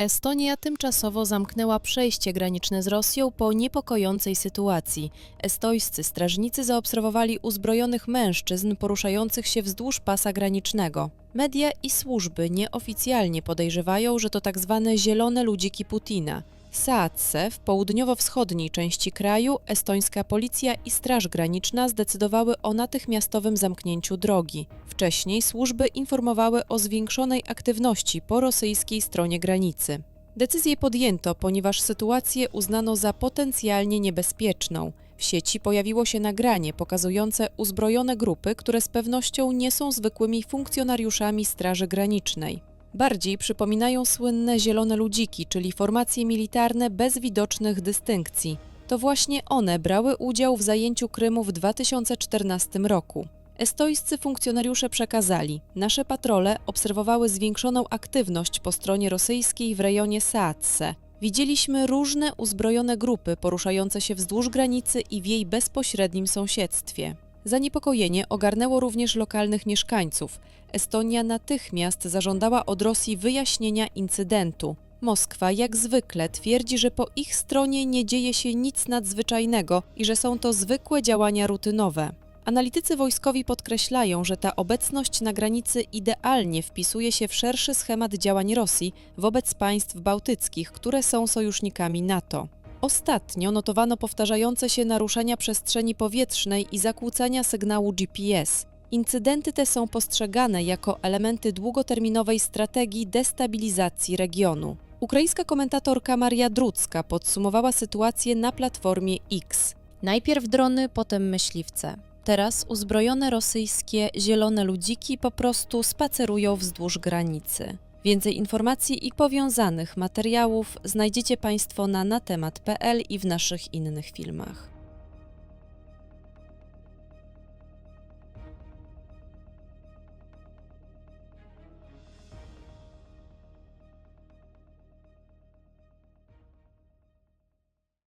Estonia tymczasowo zamknęła przejście graniczne z Rosją po niepokojącej sytuacji. Estońscy strażnicy zaobserwowali uzbrojonych mężczyzn poruszających się wzdłuż pasa granicznego. Media i służby nieoficjalnie podejrzewają, że to tak zwane zielone ludziki Putina. Saatse, w południowo-wschodniej części kraju, estońska policja i Straż Graniczna zdecydowały o natychmiastowym zamknięciu drogi. Wcześniej służby informowały o zwiększonej aktywności po rosyjskiej stronie granicy. Decyzję podjęto, ponieważ sytuację uznano za potencjalnie niebezpieczną. W sieci pojawiło się nagranie pokazujące uzbrojone grupy, które z pewnością nie są zwykłymi funkcjonariuszami Straży Granicznej. Bardziej przypominają słynne zielone ludziki, czyli formacje militarne bez widocznych dystynkcji. To właśnie one brały udział w zajęciu Krymu w 2014 roku. Estońscy funkcjonariusze przekazali, nasze patrole obserwowały zwiększoną aktywność po stronie rosyjskiej w rejonie Saatse. Widzieliśmy różne uzbrojone grupy poruszające się wzdłuż granicy i w jej bezpośrednim sąsiedztwie. Zaniepokojenie ogarnęło również lokalnych mieszkańców. Estonia natychmiast zażądała od Rosji wyjaśnienia incydentu. Moskwa, jak zwykle, twierdzi, że po ich stronie nie dzieje się nic nadzwyczajnego i że są to zwykłe działania rutynowe. Analitycy wojskowi podkreślają, że ta obecność na granicy idealnie wpisuje się w szerszy schemat działań Rosji wobec państw bałtyckich, które są sojusznikami NATO. Ostatnio notowano powtarzające się naruszenia przestrzeni powietrznej i zakłócenia sygnału GPS. Incydenty te są postrzegane jako elementy długoterminowej strategii destabilizacji regionu. Ukraińska komentatorka Maria Drucka podsumowała sytuację na platformie X. Najpierw drony, potem myśliwce. Teraz uzbrojone rosyjskie zielone ludziki po prostu spacerują wzdłuż granicy. Więcej informacji i powiązanych materiałów znajdziecie Państwo na natemat.pl i w naszych innych filmach.